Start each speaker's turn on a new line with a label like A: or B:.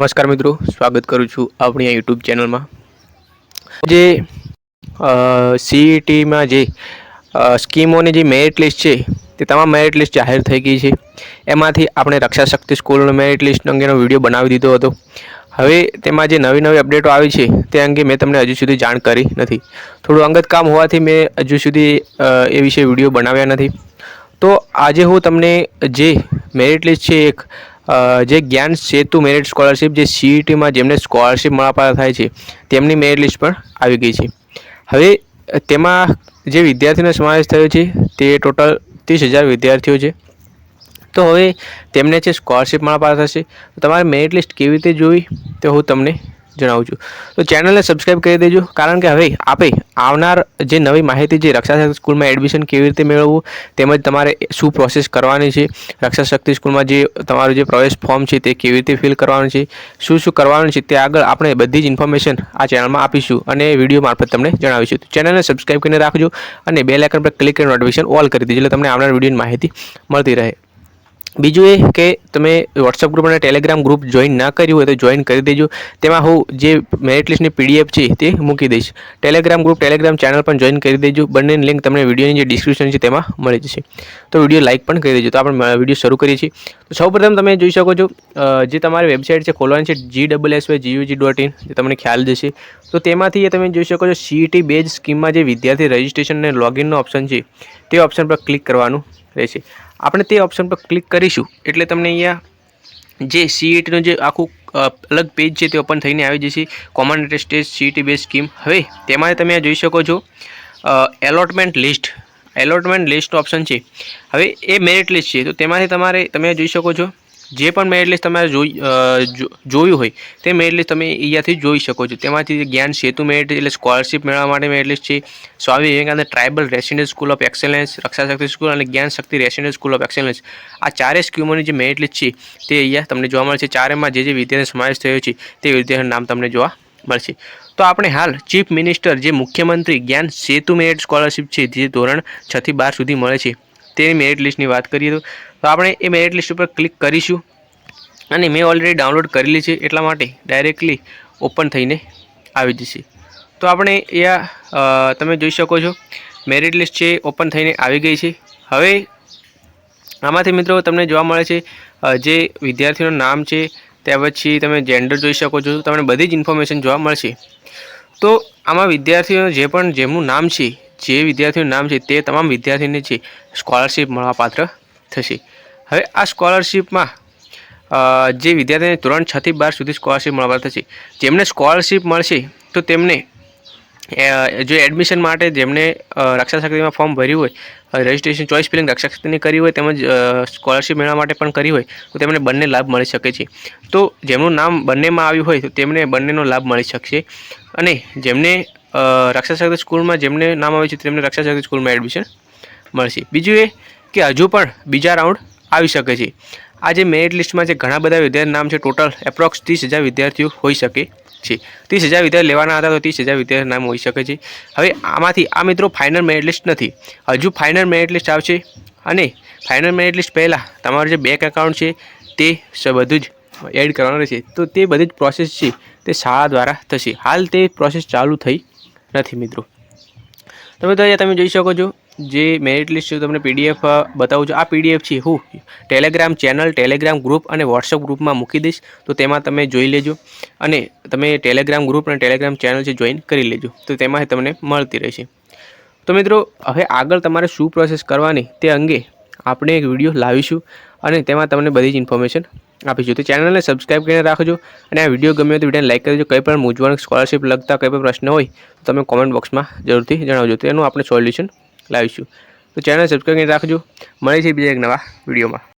A: નમસ્કાર મિત્રો, સ્વાગત કરું છું આપણી આ યુટ્યુબ ચેનલમાં. જે સીઈટીમાં જે સ્કીમોની જે મેરિટ લિસ્ટ છે, તે તમામ મેરિટ લિસ્ટ જાહેર થઈ ગઈ છે. એમાંથી આપણે રક્ષા શક્તિ સ્કૂલનો મેરિટ લિસ્ટ અંગેનો વીડિયો બનાવી દીધો હતો. હવે તેમાં જે નવી નવી અપડેટો આવી છે, તે અંગે મેં તમને હજુ સુધી જાણ કરી નથી. થોડું અંગત કામ હોવાથી મેં હજુ સુધી એ વિશે વીડિયો બનાવ્યા નથી. તો આજે હું તમને જે મેરિટ લિસ્ટ છે, એક જે જ્ઞાન સેતુ મેરિટ સ્કોલરશિપ જે સીઈટીમાં જેમને સ્કોલરશિપ મળવા થાય છે, તેમની મેરિટ લિસ્ટ પણ આવી ગઈ છે. હવે, તેમાં જે વિદ્યાર્થીનો સમાવેશ થયો છે, તે ટોટલ ત્રીસ હજાર વિદ્યાર્થીઓ છે. તો હવે તેમને જે સ્કોલરશિપ મળવા થશે તમારે મેરિટ લિસ્ટ કેવી રીતે જોવી, તે હું તમને જણાવું છું. તો ચેનલને સબસ્ક્રાઈબ કરી દેજો, કારણ કે હવે આપે આવનાર જે નવી માહિતી છે રક્ષા શક્તિ સ્કૂલમાં એડમિશન કેવી રીતે મેળવવું, તેમજ તમારે શું પ્રોસેસ કરવાની છે રક્ષા શક્તિ સ્કૂલમાં જે તમારું જે પ્રવેશ ફોર્મ છે તે કેવી રીતે ફિલ કરવાનું છે, શું શું કરવાનું છે તે આગળ આપણે બધી જ ઇન્ફોર્મેશન આ ચેનલમાં આપીશું અને વીડિયો મારફત તમને જણાવીશું. ચેનલને સબસ્ક્રાઈબ કરીને રાખજો અને બે લાઇકન પર ક્લિક કરીને નોટિફિકેશન ઓલ કરી દેજો, એટલે તમને આવનાર વિડીયોની માહિતી મળતી રહે. બીજું એ કે તમે વોટ્સઅપ ગ્રુપ અને ટેલિગ્રામ ગ્રુપ જોઈન ના કર્યું હોય તો જોઈન કરી દેજો. તેમાં હું જે મેરિટ લિસ્ટની પીડીએફ છે તે મૂકી દઈશ. ટેલિગ્રામ ગ્રુપ ટેલિગ્રામ ચેનલ પણ જોઈન કરી દેજો. બંનેની લિંક તમને વિડીયોની જે ડિસ્ક્રિપ્શન છે તેમાં મળી જશે. તો વીડિયો લાઇક પણ કરી દેજો. તો આપણે વીડિયો શરૂ કરીએ છીએ. તો સૌપ્રથમ તમે જોઈ શકો છો જે તમારી વેબસાઇટ છે ખોલવાની છે G double S Y GUG dot in જે તમને ખ્યાલ જશે. તો તેમાંથી તમે જોઈ શકો છો સીઈટી બેઝ સ્કીમમાં જે વિદ્યાર્થી રજિસ્ટ્રેશન અને લોગિનનો ઓપ્શન છે, તે ઓપ્શન પર ક્લિક કરવાનું. રહેશે. આપણે તે ઓપ્શન પર ક્લિક કરીશું. એટલે તમને અહીંયા જે સીઈટીનું જે આખું અલગ પેજ છે તે ઓપન થઈને આવી જશે. Common stage CET base scheme હવે તેમાં તમે જોઈ શકો છો allotment list allotment list option છે. હવે એ મેરિટ લિસ્ટ છે. તો તેમાંથી તમારે, તમે જોઈ શકો છો જે પણ મેરિટ લિસ્ટ તમારે જોયું હોય, તે મેરિટ લિસ્ટ તમે અહીંયાથી જોઈ શકો છો. તેમાંથી જ્ઞાન, સેતુ મેરિટ એટલે સ્કોલરશિપ મેળવવા માટે મેરિટ લિસ્ટ છે Swami Vivekananda tribal resident school of excellence, Rakshashakti school અને Gyan Shakti resident school of excellence, આ ચારે સ્કીમોની જે મેરિટ લિસ્ટ છે, તે અહીંયા તમને જોવા મળશે. ચારેમાં જે જે વિદ્યાર્થીનો સમાવેશ થયો છે, તે વિદ્યાર્થીનું નામ તમને જોવા મળશે. તો આપણે હાલ ચીફ મિનિસ્ટર, જે મુખ્યમંત્રી જ્ઞાન, સેતુ મેરિટ સ્કોલરશિપ છે, જે ધોરણ છથી બાર સુધી મળે છે તેની મેરિટ લિસ્ટની વાત કરીએ તો આપણે એ મેરિટ લિસ્ટ ઉપર ક્લિક કરીશું. અને મેં ઓલરેડી ડાઉનલોડ કરેલી છે, એટલા માટે ડાયરેક્ટલી ઓપન થઈને આવી જશે. તો આપણે અહીંયા તમે જોઈ શકો છો મેરિટ લિસ્ટ છે ઓપન થઈને આવી ગઈ છે. હવે આમાંથી મિત્રો તમને જોવા મળે છે જે વિદ્યાર્થીનું નામ છે, ત્યાર પછી તમે જેન્ડર જોઈ શકો છો તમને બધી જ ઇન્ફોર્મેશન જોવા મળશે. તો આમાં વિદ્યાર્થીઓ જે પણ જેમનું નામ છે જે વિદ્યાર્થીનું નામ છે તે તમામ વિદ્યાર્થીને છે સ્કોલરશિપ મળવાપાત્ર થશે. હવે આ સ્કોલરશિપમાં જે વિદ્યાર્થીને ધોરણ છથી બાર સુધી સ્કોલરશિપ મળવાપાત્ર થશે. જેમને સ્કોલરશિપ મળશે, તો તેમને જો એડમિશન માટે જેમને રક્ષા શક્તિમાં ફોર્મ ભર્યું હોય રજિસ્ટ્રેશન ચોઈસ ફિલિંગ રક્ષા કરી હોય, તેમજ સ્કોલરશિપ મેળવવા માટે પણ કરી હોય, તો તેમને બંને લાભ મળી શકે છે. તો જેમનું નામ બંનેમાં આવ્યું હોય, તો તેમને બંનેનો લાભ મળી શકશે. અને જેમને રક્ષા સ્કૂલમાં જેમને નામ આવે છે તેમને રક્ષા સ્કૂલમાં એડમિશન મળશે. બીજું એ કે હજુ પણ બીજા રાઉન્ડ આવી શકે છે. આ જે મેરિટ લિસ્ટમાં જે ઘણા બધા વિદ્યાર્થી નામ છે ટોટલ એપ્રોક્સ ત્રીસ હજાર વિદ્યાર્થીઓ હોઈ શકે છે. ત્રીસ હજાર વિદ્યાર્થી લેવાના હતા તો ત્રીસ હજાર વિદ્યાર્થી નામ હોઈ શકે છે. હવે આમાંથી આ મિત્રો ફાઇનલ મેરિટ લિસ્ટ નથી. હજુ ફાઇનલ મેરિટ લિસ્ટ આવશે અને ફાઇનલ મેરિટ લિસ્ટ પહેલાં તમારું જે બેંક એકાઉન્ટ છે તે બધું જ એડ કરવાનું રહેશે. તો તે બધી જ પ્રોસેસ છે. તે શાળા દ્વારા થશે. હાલ તે પ્રોસેસ ચાલુ થઈ નથી મિત્રો. તમે તો અહીંયા તમે જોઈ શકો છો, જે મેરિટ લિસ્ટ છે તમને પીડીએફ બતાવું છું. આ પીડીએફ છે હું ટેલિગ્રામ ચેનલ ટેલિગ્રામ ગ્રુપ અને વોટ્સઅપ ગ્રુપમાં મૂકી દઈશ. તો તેમાં તમે જોઈ લેજો અને તમે ટેલિગ્રામ ગ્રુપ અને ટેલિગ્રામ ચેનલ છે જોઈન કરી લેજો. તો તેમાં તમને મળતી રહેશે. તો મિત્રો, હવે આગળ તમારે શું પ્રોસેસ કરવાની તે અંગે આપણે એક વીડિયો લાવીશું અને તેમાં તમને બધી જ ઇન્ફોર્મેશન આપીશું તો ચેનલને સબસ્ક્રાઈબ કરીને રાખજો. અને આ વીડિયો ગમ્યો તો વિડીયોને લાઈક કરજો કંઈ પણ મૂંઝવણ સ્કોલરશિપ લગતા કંઈ પણ પ્રશ્ન હોય, તો તમે કોમેન્ટ બોક્સમાં જરૂરથી જણાવજો. તો એનું આપણે સોલ્યુશન લાવીશું. તો ચેનલ સબસ્ક્રાઈબ કરીને રાખજો. મળે છે બીજા એક નવા વિડીયોમાં